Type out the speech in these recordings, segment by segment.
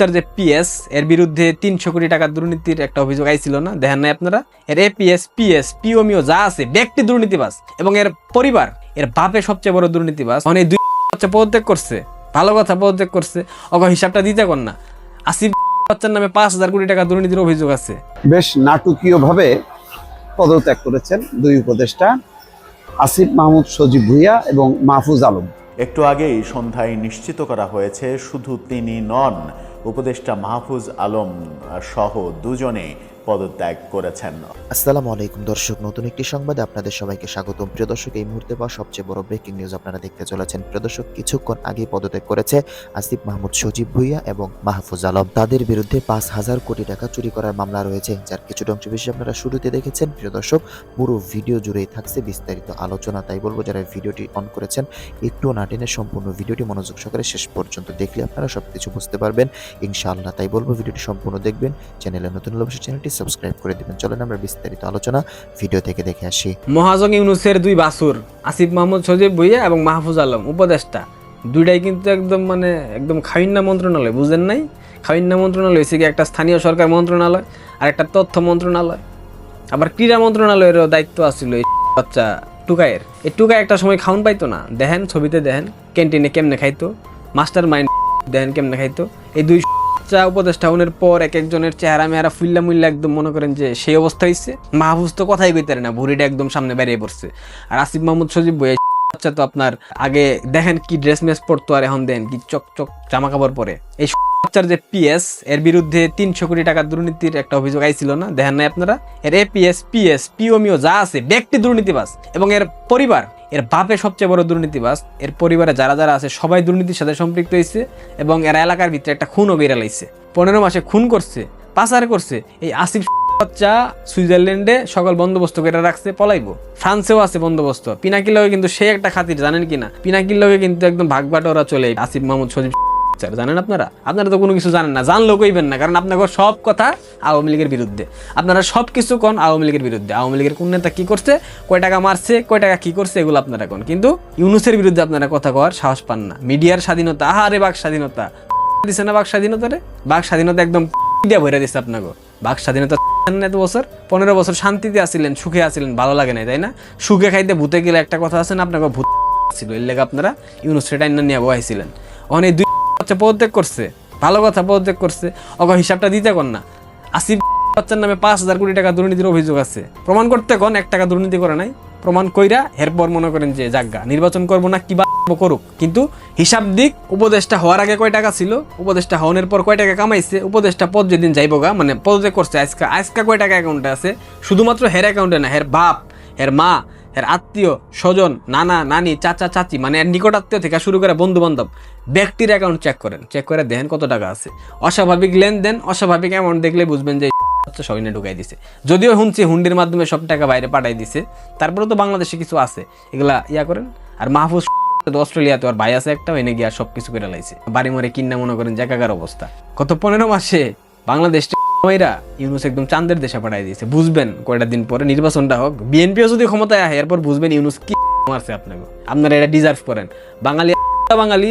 বাচ্চার যে পিএস এর বিরুদ্ধে তিনশো কোটি টাকা দুর্নীতির একটা অভিযোগ আইছিল না? দেখেন নাই আপনারা? এর এপিএস পিএস পিওমিও যা আছে ব্যক্তি দুর্নীতিবাজ এবং এর পরিবার এর বাপে সবচেয়ে বড় দুর্নীতিবাজ। মানে দুই বাচ্চা পদত্যাগ করছে ভালো কথা পদত্যাগ করছে অগ হিসাবটা দিতে কর না। আসিফ বাচ্চার নামে পাঁচ হাজার কোটি টাকা দুর্নীতির অভিযোগ আছে। বেশ নাটকীয়ভাবে পদত্যাগ করেছেন দুই উপদেষ্টা আসিফ মাহমুদ সজীব ভুইয়া এবং মাহফুজ আলম। একটু আগেই সন্ধ্যায় নিশ্চিত করা হয়েছে শুধু তিনি নন উপদেষ্টা মাহফুজ আলম সহ দুজনে পদত্যাগ করেছেন। আসসালামু আলাইকুম দর্শক, নতুন একটি সংবাদে আপনাদের সবাইকে স্বাগতম। প্রিয় দর্শক, এই মুহূর্তে পাওয়া সবচেয়ে বড় ব্রেকিং নিউজ আপনারা দেখতে চলেছেন। প্রিয় দর্শক, কিছুক্ষণ আগে পদত্যাগ করেছে আসিফ মাহমুদ সজীব ভুইয়া এবং মাহফুজ আলম। তাদের বিরুদ্ধে পাঁচ হাজার কোটি টাকা চুরি করার মামলা রয়েছে, যার কিছুটা অংশ বেশি আপনারা শুরুতে দেখেছেন। প্রিয় দর্শক, পুরো ভিডিও জুড়েই থাকছে বিস্তারিত আলোচনা, তাই বলব যারা ভিডিওটি অন করেছেন, একটু না টেনে সম্পূর্ণ ভিডিওটি মনোযোগ সহকারে শেষ পর্যন্ত দেখলে আপনারা সবকিছু বুঝতে পারবেন। ইনশাআল্লাহ, তাই বলব ভিডিওটি সম্পূর্ণ দেখবেন, চ্যানেলে নতুন অবশ্যই চ্যানেলটি সাবস্ক্রাইব করে দিবেন। চলেন আমরা বিস্তারিত আলোচনা ভিডিও থেকে দেখে আসি। মহাজং ইউনুসের দুই বাসুর, আসিফ মাহমুদ সজীব ভুইয়া এবং মাহফুজ আলম, উপদেষ্টা। দুইটাই কিন্তু একদম মানে একদম খাইন্না মন্ত্রণালয়, বুঝেন নাই? খাইন্না মন্ত্রণালয় হচ্ছে কি একটা স্থানীয় সরকার মন্ত্রণালয় আর একটা তথ্য মন্ত্রণালয়। আবার ক্রীড়া মন্ত্রণালয়েরও দায়িত্ব আছিল এই বাচ্চা টুকায়ের এই টুকায় একটা সময় খাউন পাইতো না। দেখেন, ছবিতে দেখেন, ক্যান্টিনে কেমনে খাইতো? মাস্টার মাইন্ড দেখেন কেমনে খাইতো? এই দুই বাচ্চা উপদেষ্টা হওয়ার পর এক একজনের চেহারা মেহারা ফুল্লা মুল্লা একদম মনে করেন যে সেই অবস্থা হয়েছে মাহফুজ তো কথাই কইতে না ভুড়িটা একদম সামনে বেরিয়ে পড়ছে। আর আসিফ মাহমুদ সজীব বই বাচ্চা তো আপনার আগে দেখেন কি ড্রেস মেস পরতো আর এখন দেন কি চক চক জামা কাপড় পরে। এই বাচ্চার যে পিএস এর বিরুদ্ধে তিনশো কোটি টাকা দুর্নীতির একটা অভিযোগ আইছিল না? দেখেন নাই আপনারা? এর এপিএস পিএস পিওমিও যা আছে, ব্যক্তি দুর্নীতিবাজ এবং এর পরিবার এর বাপে সবচেয়ে বড় দুর্নীতিবাস এর পরিবারে যারা যারা আছে, সবাই দুর্নীতির সাথে সম্পৃক্ত হয়েছে এবং এর এলাকার ভিতরে একটা খুনও বেড়া লাইছে পনেরো মাসে খুন করছে, পাচার করছে। এই আসিফ বাচ্চা সুইজারল্যান্ডে সকল বন্দোবস্ত করে রাখছে, পলাইব। ফ্রান্সেও আছে বন্দোবস্ত। পিনাকির লগে কিন্তু সে একটা খাতির, জানেন কিনা? পিনাকির লগে কিন্তু একদম ভাগ বাটোরা চলে আসিফ মাহমুদ সজীব স্যার জানেন আপনারা? আপনারা তো কোনো কিছু জানেন না, জানলেও কইবেন না, কারণ আপনাদের সব কথা আওয়ামী লীগের বিরুদ্ধে। আপনারা সব কিছু কোন আওয়ামী লীগের বিরুদ্ধে? আওয়ামী লীগের কোন নেতা কি করছে? কয় টাকা মারছে? কয় টাকা কি করছে? এগুলো আপনারা কোন? কিন্তু ইউনুসের বিরুদ্ধে আপনারা কথা কওয়ার সাহস পান না। মিডিয়ার স্বাধীনতা, আহারে বাক স্বাধীনতা। দিছে না বাক স্বাধীনতা রে? বাক স্বাধীনতা একদম দিয়া ভরে দিছে আপনাকে। বাক স্বাধীনতা এত বছর? পনেরো বছর শান্তিতে আসিলেন সুখে আসিলেন ভালো লাগে নাই, তাই না? সুখে খাইতে ভূতে গেলে একটা কথা আছে না, আপনাকে ভূত ছিল, এর লেগে আপনারা ইউনুস সেটা নিয়ে বহাইছিলেন। অনেক দুই বাচ্চা পদত্যাগ করছে, ভালো কথা পদত্যাগ করছে অগ হিসাবটা দিতে কর না। আসিফ বাচ্চার নামে পাঁচ হাজার কোটি টাকা দুর্নীতির অভিযোগ আছে। প্রমাণ করতে কোন এক টাকা দুর্নীতি করে নাই। প্রমাণ কইরা এরপর মনে করেন যে জাগা নির্বাচন করব না, কি বা করুক। কিন্তু হিসাব দিক উপদেশটা হওয়ার আগে কয় টাকা ছিল? উপদেশটা হওয়ার পর কয় টাকা কামাইছে? উপদেশটা পদ যেদিন যাইব গা মানে পদত্যাগ করছে আজকা। আজকা কয় টাকা অ্যাকাউন্টে আছে? শুধুমাত্র হের অ্যাকাউন্টে না, হের বাপ, হের মা এর আত্মীয়, স্বজন, নানা, নানি, চাচা, চাচি মানে এর নিকট আত্মীয় থেকে শুরু করে বন্ধু বান্ধব ব্যক্তির অ্যাকাউন্ট চেক করেন। চেক করে দেখেন কত টাকা আছে। অস্বাভাবিক লেনদেন, অস্বাভাবিক অ্যামাউন্ট দেখলে বুঝবেন যে হচ্ছে সবাই নিয়ে ঢুকাই দিছে। যদিও শুনছি হুন্ডির মাধ্যমে সব টাকা বাইরে পাঠাই দিছে তারপরে তো বাংলাদেশে কিছু আছে। এগুলা ইয়া করেন, আর মাহফুজ অস্ট্রেলিয়াতে আর ভাই আছে একটা এনে গিয়া সব কিছু করে লাইছে। বাড়ি মরে কিন্না মনে করেন জাকাগার অবস্থা। গত পনেরো মাসে বাংলাদেশ মেয়েরা ইউনুস একদম চান্দের দেশে পাঠাই দিয়েছে। বুঝবেন কয়টা দিন পরে নির্বাচনটা হোক। বিএনপিও যদি ক্ষমতায় আহে এরপর বুঝবেন ইউনুস কি মারছে আপনাকে। আপনারা এটা ডিজার্ভ করেন। বাঙালি বাঙালি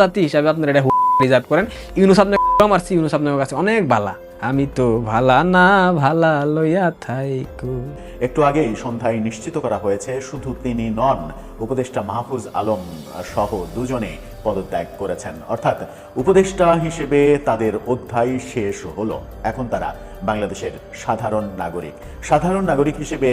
জাতি হিসাবে আপনারা এটা ডিজার্ভ করেন। ইউনুস আপনাকে মারছি, ইউনুস আপনার কাছে অনেক ভালা আমি তো ভালা না, ভালা লইয়া থাইকু। একটু আগেই সন্ধ্যায় নিশ্চিত করা হয়েছে, শুধু তিনি নন, উপদেষ্টা মাহফুজ আলম সহ দুজনে পদত্যাগ করেছেন। অর্থাৎ উপদেষ্টা হিসেবে তাদের অধ্যায় শেষ হলো। এখন তারা বাংলাদেশের সাধারণ নাগরিক। সাধারণ নাগরিক হিসেবে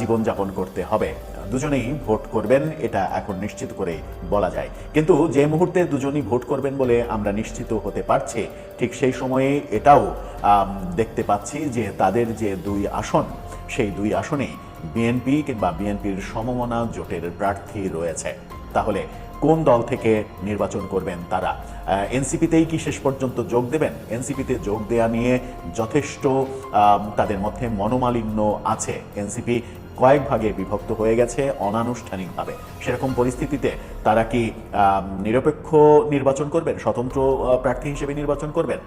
জীবনযাপন করতে হবে। দুজনেই ভোট করবেন, এটা এখন নিশ্চিত করে বলা যায়। কিন্তু যে মুহূর্তে দুজনই ভোট করবেন বলে আমরা নিশ্চিত হতে পারছি, ঠিক সেই সময়ে এটাও দেখতে পাচ্ছি যে তাদের যে দুই আসন, সেই দুই আসনেই বিএনপি কিংবা বিএনপির সমমনা জোটের প্রার্থী রয়েছে। তাহলে কোন দল থেকে নির্বাচন করবেন তারা? এনসিপিতেই কি শেষ পর্যন্ত যোগ দেবেন? এনসিপিতে যোগ দেয়া নিয়ে যথেষ্ট তাদের মধ্যে মনোমালিন্য আছে। এনসিপি কয়েক ভাগে বিভক্ত হয়ে গেছে অনানুষ্ঠানিকভাবে। সেরকম পরিস্থিতিতে তারা কি নিরপেক্ষ নির্বাচন করবেন? স্বতন্ত্র প্রার্থী হিসেবে নির্বাচন করবেন?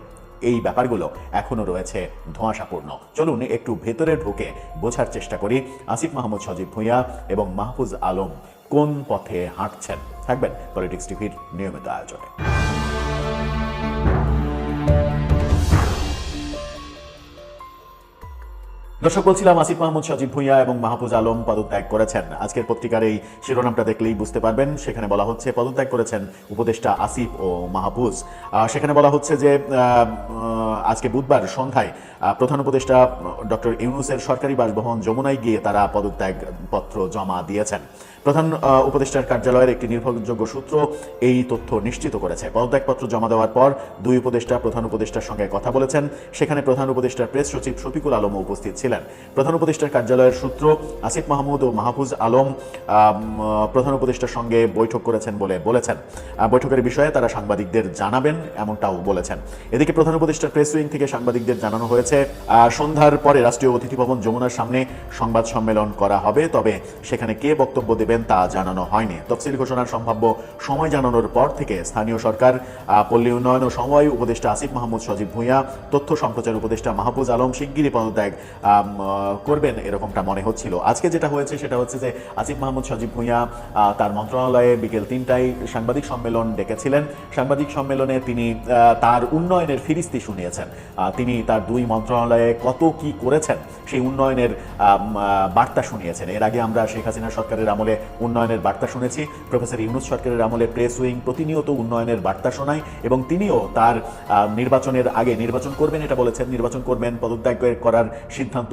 এই ব্যাপারগুলো এখনও রয়েছে ধোঁয়াশাপূর্ণ। চলুন একটু ভেতরে ঢুকে বোঝার চেষ্টা করি। আসিফ মাহমুদ সজীব ভুঁইয়া এবং মাহফুজ আলম কোন পথে হাঁটছেন? থাকবেন পলিটিক্স টিভির নিয়মিত আয়োজনে। দর্শক, বলছিলাম আসিফ মাহমুদ, সাজিব ভুঁইয়া এবং মাহফুজ আলম পদত্যাগ করেছেন। আজকের পত্রিকার এই শিরোনামটা দেখলেই বুঝতে পারবেন, সেখানে বলা হচ্ছে পদত্যাগ করেছেন উপদেষ্টা আসিফ ও মাহফুজ। সেখানে বলা হচ্ছে যে আজকে বুধবার সন্ধ্যায় প্রধান উপদেষ্টা ডক্টর ইউনুসের সরকারি বাসভবন যমুনায় গিয়ে তারা পদত্যাগ পত্র জমা দিয়েছেন। প্রধান উপদেষ্টার কার্যালয়ের একটি নির্ভরযোগ্য সূত্র এই তথ্য নিশ্চিত করেছে। পদত্যাগপত্র জমা দেওয়ার পর দুই উপদেষ্টা প্রধান উপদেষ্টার সঙ্গে কথা বলেছেন। সেখানে প্রধান উপদেষ্টার প্রেস সচিব শফিকুল আলমও উপস্থিত ছিলেন। প্রধান উপদেষ্টার কার্যালয়ের সূত্র আসিফ মাহমুদ ও মাহফুজ আলম প্রধান উপদেষ্টার সঙ্গে বৈঠক করেছেন বলে বলেছেন। বৈঠকের বিষয়ে তারা সাংবাদিকদের জানাবেন, এমনটাও বলেছেন। এদিকে প্রধান উপদেষ্টার প্রেস উইং থেকে সাংবাদিকদের জানানো হয়েছে সন্ধ্যার পরে রাষ্ট্রীয় অতিথি ভবন যমুনার সামনে সংবাদ সম্মেলন করা হবে। তবে সেখানে কে বক্তব্য দেবেন তা জানানো হয়নি। তফসিল ঘোষণার সম্ভাব্য সময় জানানোর পর থেকে স্থানীয় সরকার পল্লী উন্নয়ন ও সময় উপদেষ্টা আসিফ মাহমুদ, সজীব ভূঁইয়া, তথ্য সম্প্রচার উপদেষ্টা মাহফুজ আলম শিগগিরই পদত্যাগ করবেন এরকমটা মনে হচ্ছিল। আজকে যেটা হয়েছে সেটা হচ্ছে যে আসিফ মাহমুদ, সজীব ভূঁইয়া তার মন্ত্রণালয়ে বিকেল তিনটায় সাংবাদিক সম্মেলন ডেকেছিলেন। সাংবাদিক সম্মেলনে তিনি তার উন্নয়নের ফিরিস্তি শুনিয়েছেন। তিনি তার দুই মন্ত্রণালয়ে কত কি করেছেন সেই উন্নয়নের বার্তা শুনিয়েছেন। এর আগে আমরা শেখ হাসিনা সরকারের আমলে উন্নয়নের বার্তা শুনেছি। প্রফেসর ইউনুস সরকারের আমলে প্রেস উইং প্রতিনিয়ত উন্নয়নের বার্তা শোনায় এবং তিনিও তার নির্বাচনের আগে নির্বাচন করবেন, এটা বলেছেন। নির্বাচন করবেন, পদত্যাগ করার সিদ্ধান্ত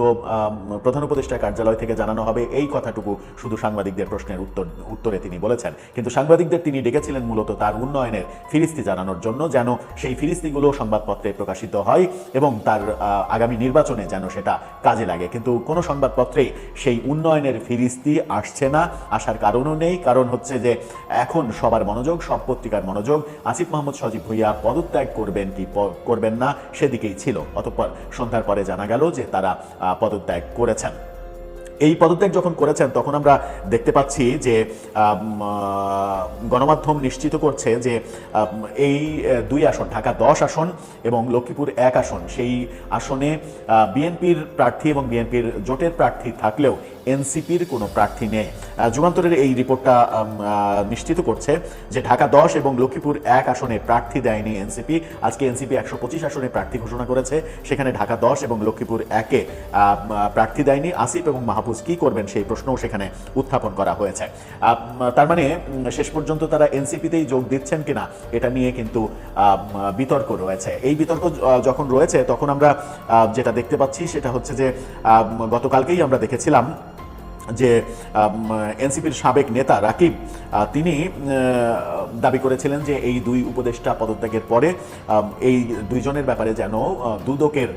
প্রধান উপদেষ্টা কার্যালয় থেকে জানানো হবে। এই কথাটুকু শুধু সাংবাদিকদের প্রশ্নের উত্তর, উত্তরে তিনি বলেছেন। কিন্তু সাংবাদিকদের তিনি ডেকেছিলেন মূলত তার উন্নয়নের ফিরিস্তি জানানোর জন্য, যেন সেই ফিরিস্তিগুলো সংবাদপত্রে প্রকাশিত হয় এবং তার আগামী নির্বাচনে যেন সেটা কাজে লাগে। কিন্তু কোনো সংবাদপত্রেই সেই উন্নয়নের ফিরিস্তি আসছে না। আসার কারণও নেই। কারণ হচ্ছে যে এখন সবার মনোযোগ, সব পত্রিকার মনোযোগ। আসিফ মাহমুদ সজীব ভুইয়া পদত্যাগ করবেন কি করবেন না সেদিকেই ছিল। অতঃপর সন্ধ্যার পরে জানা গেল যে তারা পদত্যাগ করেছেন। এই পদত্যাগ যখন করেছেন, তখন আমরা দেখতে পাচ্ছি যে গণমাধ্যম নিশ্চিত করছে যে এই দুই আসন, ঢাকা দশ আসন এবং লক্ষ্মীপুর এক আসন, সেই আসনে বিএনপির প্রার্থী এবং বিএনপির জোটের প্রার্থী থাকলেও এনসিপির কোনো প্রার্থী নেই। যুগান্তরের এই রিপোর্টটা নিশ্চিত করছে যে ঢাকা দশ এবং লক্ষ্মীপুর এক আসনে প্রার্থী দেয়নি এনসিপি। আজকে এনসিপি একশো পঁচিশ আসনে প্রার্থী ঘোষণা করেছে। সেখানে ঢাকা দশ এবং লক্ষ্মীপুর একে প্রার্থী দেয়নি। আসিফ এবং মাহফুজ কি করবেন সেই প্রশ্নও সেখানে উত্থাপন করা হয়েছে। তার মানে শেষ পর্যন্ত তারা এনসিপিতেই যোগ দিচ্ছেন কিনা, এটা নিয়ে কিন্তু বিতর্ক রয়েছে। এই বিতর্ক যখন রয়েছে, তখন আমরা যেটা দেখতে পাচ্ছি সেটা হচ্ছে যে গতকালকেই আমরা দেখেছিলাম যে এনসিপির সাবেক নেতা রাকিব তিনি দাবি করেছিলেন যে এই দুই উপদেষ্টা পদত্যাগের পরে এই দুইজনের ব্যাপারে যেন দুদকের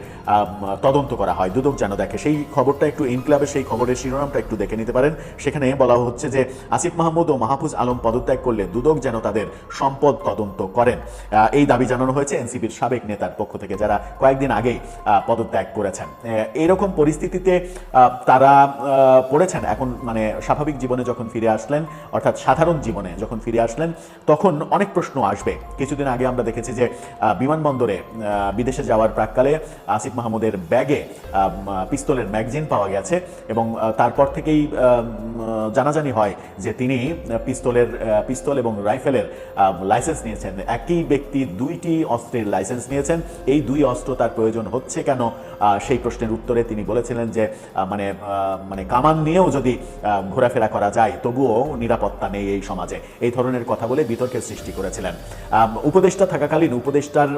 তদন্ত করা হয়। দুদক যেন দেখে। সেই খবরটা একটু ইনক্লাবের সেই খবরের শিরোনামটা একটু দেখে নিতে পারেন। সেখানে বলা হচ্ছে যে, আসিফ মাহমুদ ও মাহফুজ আলম পদত্যাগ করলে দুদক যেন তাদের সম্পদ তদন্ত করেন। এই দাবি জানানো হয়েছে এনসিপির সাবেক নেতার পক্ষ থেকে যারা কয়েকদিন আগেই পদত্যাগ করেছেন। এরকম পরিস্থিতিতে তারা পড়েছেন এখন মানে স্বাভাবিক জীবনে যখন ফিরে আসলেন, অর্থাৎ সাধারণ জীবনে যখন ফিরে আসলেন, তখন অনেক প্রশ্ন আসবে। কিছুদিন আগে আমরা দেখেছি যে বিমানবন্দরে বিদেশে যাওয়ার প্রাককালে আসিফ মাহমুদের ব্যাগে পিস্তলের ম্যাগজিন পাওয়া গেছে এবং তারপর থেকেই জানাজানি হয় যে তিনি পিস্তলের পিস্তল এবং রাইফেলের লাইসেন্স নিয়েছেন। একই ব্যক্তি দুইটি অস্ত্রের লাইসেন্স নিয়েছেন। এই দুই অস্ত্র তার প্রয়োজন হচ্ছে কেন? সেই প্রশ্নের উত্তরে তিনি বলেছিলেন যে মানে মানে কামান নিয়েও যদি ঘোরাফেরা করা যায়, তবুও নিরাপত্তা নেই এই সমাজে। এই ধরনের কথা বলে বিতর্কের সৃষ্টি করেছিলেন। উপদেষ্টা থাকাকালীন, উপদেষ্টার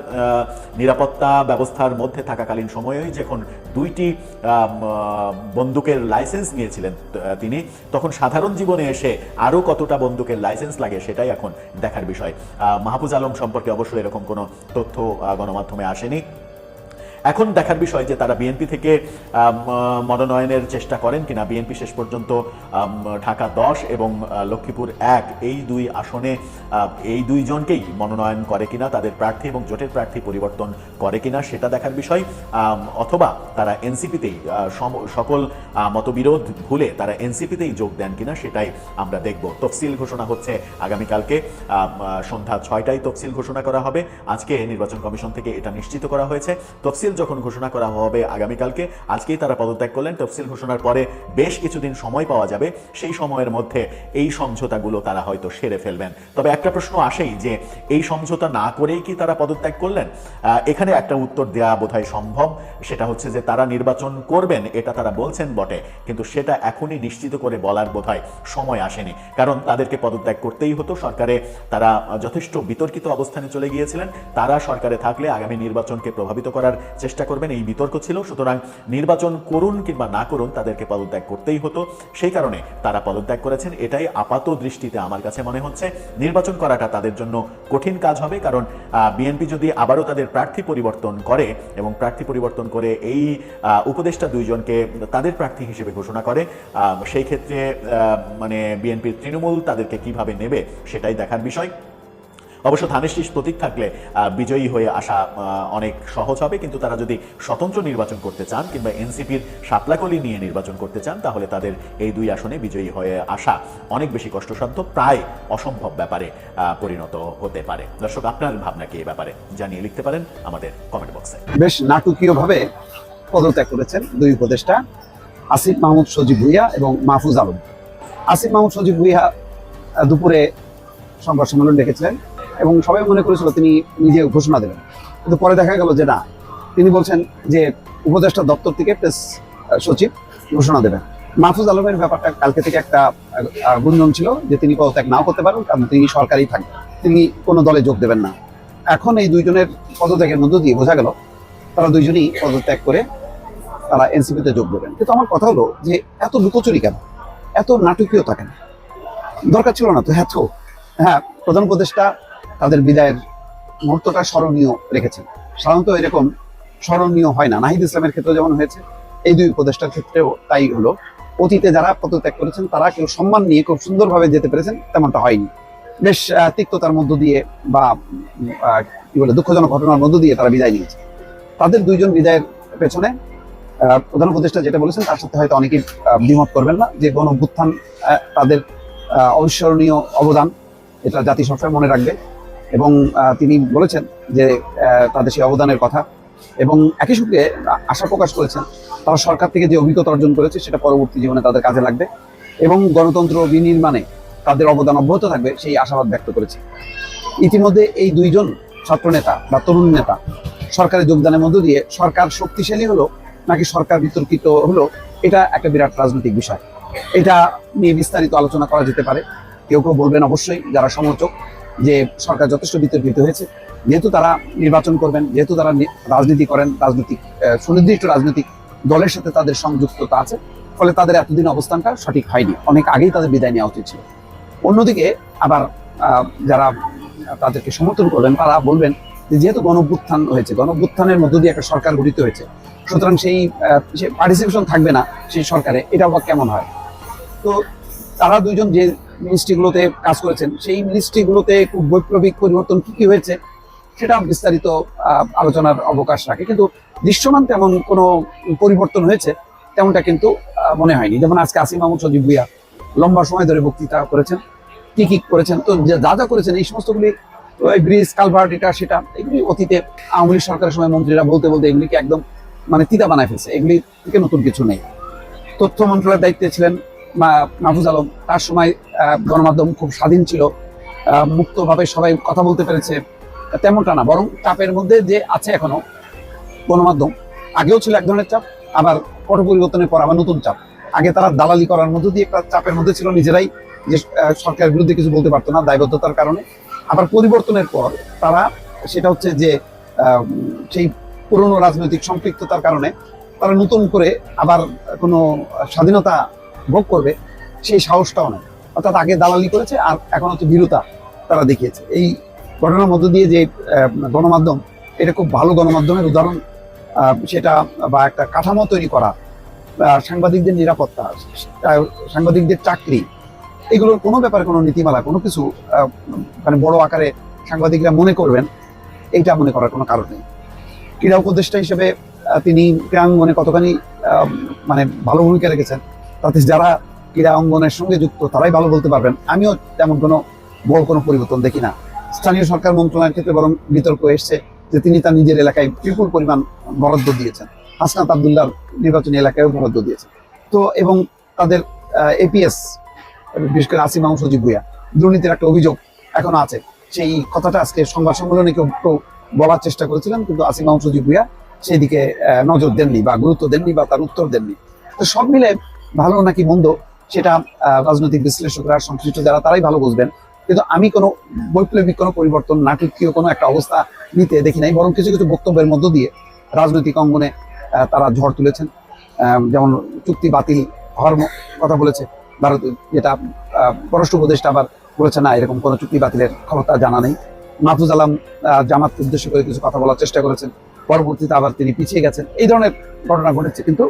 নিরাপত্তা ব্যবস্থার মধ্যে থাকাকালীন সময়েই যখন দুইটি বন্দুকের লাইসেন্স নিয়েছিলেন তিনি, তখন সাধারণ জীবনে এসে আরও কতটা বন্দুকের লাইসেন্স লাগে সেটাই এখন দেখার বিষয়। মাহফুজ আলম সম্পর্কে অবশ্যই এরকম কোনো তথ্য গণমাধ্যমে আসেনি। এখন দেখার বিষয় যে তারা বিএনপি থেকে মনোনয়নের চেষ্টা করেন কিনা। বিএনপি শেষ পর্যন্ত ঢাকা দশ এবং লক্ষ্মীপুর এক। এই দুই আসনে এই দুইজনকেই মনোনয়ন করে কিনা, তাদের প্রার্থী এবং জোটের প্রার্থী পরিবর্তন করে কিনা, সেটা দেখার বিষয়। অথবা তারা এনসিপিতেই সকল মতবিরোধ ভুলে তারা এনসিপিতেই যোগ দেন কিনা, সেটাই আমরা দেখব। তফসিল ঘোষণা হচ্ছে আগামীকালকে সন্ধ্যা ছয়টায় তফসিল ঘোষণা করা হবে। আজকে নির্বাচন কমিশন থেকে এটা নিশ্চিত করা হয়েছে। তফসিল যখন ঘোষণা করা হবে আগামীকালকে, আজকেই তারা পদত্যাগ করলেন। তফসিল ঘোষণার পরে বেশ কিছুদিন সময় পাওয়া যাবে। সেই সময়ের মধ্যে এই সমঝোতাগুলো তারা হয়তো সেরে ফেলবেন। তবে একটা প্রশ্ন আসেই যে, এই সমঝোতা না করেই কি তারা পদত্যাগ করলেন? এখানে একটা উত্তর দেওয়া বোধহয় সম্ভব। সেটা হচ্ছে যে, তারা নির্বাচন করবেন, এটা তারা বলছেন বটে। কিন্তু সেটা এখনই নিশ্চিত করে বলার বোধহয় সময় আসেনি। কারণ তাদেরকে পদত্যাগ করতেই হতো। সরকারে তারা যথেষ্ট বিতর্কিত অবস্থানে চলে গিয়েছিলেন। তারা সরকারে থাকলে আগামী নির্বাচনকে প্রভাবিত করার চেষ্টা করবেন, এই বিতর্ক ছিল। সুতরাং নির্বাচন করুন কিংবা না করুন, তাদেরকে পদত্যাগ করতেই হতো। সেই কারণে তারা পদত্যাগ করেছেন। এটাই আপাত দৃষ্টিতে আমার কাছে মনে হচ্ছে। নির্বাচন করাটা তাদের জন্য কঠিন কাজ হবে, কারণ বিএনপি যদি আবারও তাদের প্রার্থী পরিবর্তন করে এবং প্রার্থী পরিবর্তন করে এই উপদেষ্টা দুইজনকে তাদের প্রার্থী হিসেবে ঘোষণা করে সেই ক্ষেত্রে মানে বিএনপির তৃণমূল তাদেরকে কীভাবে নেবে সেটাই দেখার বিষয়। অবশ্য ধানের শীষ প্রতীক থাকলে বিজয়ী হয়ে আসা অনেক সহজ হবে। কিন্তু তারা যদি স্বতন্ত্র নির্বাচন করতে চান কিংবা এনসিপির সাপলাকলি নিয়ে নির্বাচন করতে চান, তাহলে তাদের এই দুই আসনে বিজয়ী হয়ে আসা অনেক বেশি কষ্টসাধ্য, প্রায় অসম্ভব ব্যাপারে পরিণত হতে পারে। দর্শক, আপনার ভাবনা কি এই ব্যাপারে? জানিয়ে লিখতে পারেন আমাদের কমেন্ট বক্সে বেশ নাটকীয়ভাবে পদত্যাগ করেছেন দুই উপদেষ্টা, আসিফ মাহমুদ সজীব ভুইয়া এবং মাহফুজ আলম। আসিফ মাহমুদ সজীব ভুইয়া দুপুরে সংবাদ সম্মেলন ডেকেছিলেন। এবং সবাই মনে করেছিল তিনি নিজে ঘোষণা দেবেন। কিন্তু পরে দেখা গেল যে না, তিনি বলছেন যে উপদেষ্টা দপ্তর থেকে প্রেস সচিব ঘোষণা দেবেন। মাহফুজ আলমের ব্যাপারটা কালকে থেকে একটা গুঞ্জন ছিল যে তিনি পদত্যাগ নাও করতে পারেন, কারণ তিনি সরকারি থাকবেন। তিনি কোনো দলে যোগ দেবেন না। এখন এই দুইজনের পদত্যাগের মধ্য দিয়ে বোঝা গেল, তারা দুইজনই পদত্যাগ করে তারা এনসিপিতে যোগ দেবেন। কিন্তু আমার কথা হলো যে এত লুকোচুরি কেন? এত নাটকীয়তা কেন? দরকার ছিল না তো, এত। হ্যাঁ প্রধান উপদেষ্টা তাদের বিদায়ের মুহূর্তটা স্মরণীয় রেখেছেন। সাধারণত এরকম স্মরণীয় হয় না। নাহিদ ইসলামের ক্ষেত্রে যেমন হয়েছে এই দুই উপদেষ্টার ক্ষেত্রেও তাই হলো। অতীতে যারা পদত্যাগ করেছেন তারা কেউ সম্মান নিয়ে খুব সুন্দরভাবে যেতে পেরেছেন তেমনটা হয়নি। বেশ তিক্ততার মধ্য দিয়ে বা কি বলে দুঃখজনক ঘটনার মধ্য দিয়ে তারা বিদায় নিয়েছে। তাদের দুইজন বিদায়ের পেছনে প্রধান উপদেষ্টা যেটা বলেছেন তার সাথে হয়তো অনেকেই আহ, দ্বিমত করবেন না যে গণ তাদের অবিস্মরণীয় অবদান এটা জাতি মনে রাখবে। এবং তিনি বলেছেন যে তাদের সেই অবদানের কথা এবং একই সঙ্গে আশা প্রকাশ করেছেন তারা সরকার থেকে যে অভিজ্ঞতা অর্জন করেছে সেটা পরবর্তী জীবনে তাদের কাজে লাগবে এবং গণতন্ত্র বিনির্মাণে তাদের অবদান অব্যাহত থাকবে সেই আশাবাদ ব্যক্ত করেছে। ইতিমধ্যে এই দুইজন ছাত্রনেতা বা তরুণ নেতা সরকারে যোগদানের মধ্য দিয়ে সরকার শক্তিশালী হলো নাকি সরকার বিতর্কিত হলো এটা একটা বিরাট রাজনৈতিক বিষয়। এটা নিয়ে বিস্তারিত আলোচনা করা যেতে পারে। কেউ কেউ বলবেন অবশ্যই যারা সমর্থক যে সরকার যথেষ্ট বিতর্কিত হয়েছে। যেহেতু তারা নির্বাচন করবেন, যেহেতু তারা রাজনীতি করেন, রাজনৈতিক সুনির্দিষ্ট রাজনৈতিক দলের সাথে তাদের সংযুক্ততা আছে, ফলে তাদের এতদিন অবস্থানটা সঠিক হয়নি। অনেক আগেই তাদের বিদায় নেওয়া উচিত ছিল। অন্যদিকে আবার যারা তাদেরকে সমর্থন করবেন, তারা বলবেন যেহেতু গণভ্যুত্থান হয়েছে, গণভ্যুত্থানের মধ্য দিয়ে একটা সরকার গঠিত হয়েছে, সুতরাং সেই পার্টিসিপেশন থাকবে না সেই সরকারে। এটা কেমন হয়? তো তারা দুইজন যে মিনিস্ট্রিগুলোতে কাজ করেছেন, সেই মিনিস্ট্রিগুলোতে খুব বৈপ্লবিক পরিবর্তন কি কি হয়েছে সেটা বিস্তারিত আলোচনার অবকাশ রাখে। কিন্তু দৃশ্যমান তেমন কোনো পরিবর্তন হয়েছে তেমনটা কিন্তু মনে হয়নি। যেমন আজকে আসিম মাহমুদ সজীব ভুইয়া লম্বা সময় ধরে বক্তৃতা করেছেন, কি কি করেছেন, তো যে, যা করেছেন, এই সমস্তগুলি, ওই ব্রিজ কালভার্ট এটা সেটা, এগুলি অতীতে আওয়ামী সরকারের সময় মন্ত্রীরা বলতে বলতে এগুলিকে একদম মানে তিতা বানায় ফেলছে। এগুলি থেকে নতুন কিছু নেই। তথ্য মন্ত্রণালয়ের দায়িত্বে ছিলেন মাহফুজ আলম, তার সময় গণমাধ্যম খুব স্বাধীন ছিল। মুক্তভাবে সবাই কথা বলতে পেরেছে। তেমনটা না, বরং চাপের মধ্যে যে আছে এখনও গণমাধ্যম, আগেও ছিল এক ধরনের চাপ, আবার পট পরিবর্তনের পর আবার নতুন চাপ। আগে তারা দালালি করার মধ্য দিয়ে একটা চাপের মধ্যে ছিল নিজেরাই, যে সরকারের বিরুদ্ধে কিছু বলতে পারতো না দায়বদ্ধতার কারণে। আবার পরিবর্তনের পর তারা সেটা হচ্ছে যে সেই পুরনো রাজনৈতিক সম্পৃক্ততার কারণে তারা নতুন করে আবার কোনো স্বাধীনতা ভোগ করবে, সেই সাহসটাও নেই অর্থাৎ আগে দালালি করেছে আর এখন হচ্ছে ভীরুতা তারা দেখিয়েছে। এই ঘটনার মধ্য দিয়ে যে গণমাধ্যম, এটা খুব ভালো গণমাধ্যমের উদাহরণ সেটা বা একটা কাঠামো তৈরি করা সাংবাদিকদের নিরাপত্তা সাংবাদিকদের চাকরি, এগুলোর কোনো ব্যাপারে কোনো নীতিমালা, কোনো কিছু মানে বড় আকারে সাংবাদিকরা মনে করবেন, এইটা মনে করার কোনো কারণ নেই। ক্রীড়া উপদেষ্টা হিসেবে তিনি ক্রীড়াঙ্গনে কতখানি মানে ভালো ভূমিকা রেখেছেন তাতে যারা ক্রীড়া অঙ্গনের সঙ্গে যুক্ত, তারাই ভালো বলতে পারবেন। আমিও তেমন কোনো বড় কোনো পরিবর্তন দেখি না। স্থানীয় সরকার মন্ত্রণালয়ের ক্ষেত্রে বরং বিতর্ক এসছে যে তিনি তার নিজের এলাকায় বিপুল পরিমাণ বরাদ্দ দিয়েছেন। হাসনাত আবদুল্লাহ নির্বাচনী এলাকায়ও বরাদ্দ দিয়েছেন। তো, এবং তাদের এপিএস বিশেষ করে আসিম সজিব ভুইয়া, দুর্নীতির একটা অভিযোগ এখনও আছে। সেই কথাটা আজকে সংবাদ সম্মেলনে কেউ কেউ বলার চেষ্টা করেছিলেন, কিন্তু আসিম সজিব ভুইয়া সেই দিকে নজর দেননি বা গুরুত্ব দেননি বা তার উত্তর দেননি। তো সব মিলে ভালো নাকি মন্দ সেটা রাজনৈতিক বিশ্লেষকরা সংশ্লিষ্ট যারা তারাই ভালো বুঝবেন। কিন্তু আমি কোনো বৈপ্লবিক কোনো পরিবর্তন নাটকীয় কোনো একটা অবস্থা নিতে দেখি নাই বরং কিছু কিছু বক্তব্যের মধ্য দিয়ে রাজনৈতিক অঙ্গনে তারা ঝড় তুলেছেন। যেমন চুক্তি বাতিল হওয়ার কথা বলেছে। ভারত যেটা পররাষ্ট্র উপদেষ্টা আবার বলেছে না এরকম কোনো চুক্তি বাতিলের ক্ষমতা জানা নেই। মাহফুজ আলম আহ, জামাতকে উদ্দেশ্য করে কিছু কথা বলার চেষ্টা করেছেন। পরবর্তীতে আবার তিনি পিছিয়ে গেছেন। এই ধরনের ঘটনা ঘটেছে। কিন্তু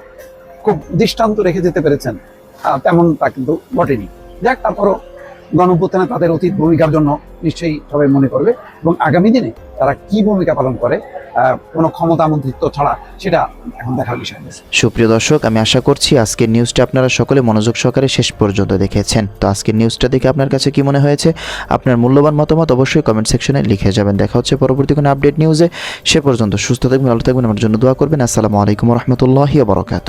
খুব দৃষ্টান্ত রেখে যেতে পেরেছেন। আহ, তেমনটা কিন্তু ঘটেনি। যাক তারপরও গণঅভ্যুত্থানে তাদের অতীত ভূমিকার জন্য নিশ্চয়ই সবাই মনে করবে এবং আগামী দিনে তারা কি ভূমিকা পালন করে কোনো ক্ষমতা মন্ত্রিত্ব ছাড়া সেটা এখন দেখার বিষয় সুপ্রিয় দর্শক আমি আশা করছি আজকের নিউজটা আপনারা সকলে মনোযোগ সহকারে শেষ পর্যন্ত দেখেছেন। তো আজকের নিউজটা দেখে আপনার কাছে কি মনে হয়েছে? আপনার মূল্যবান মতামত অবশ্যই কমেন্ট সেকশনে লিখে যাবেন। দেখা হচ্ছে পরবর্তী কোনো আপডেট নিউজে সে পর্যন্ত সুস্থ থাকবেন ভালো থাকবেন। আমার জন্য দোয়া করবেন। আসসালামু আলাইকুম রহমতুল্লাহি বরকাত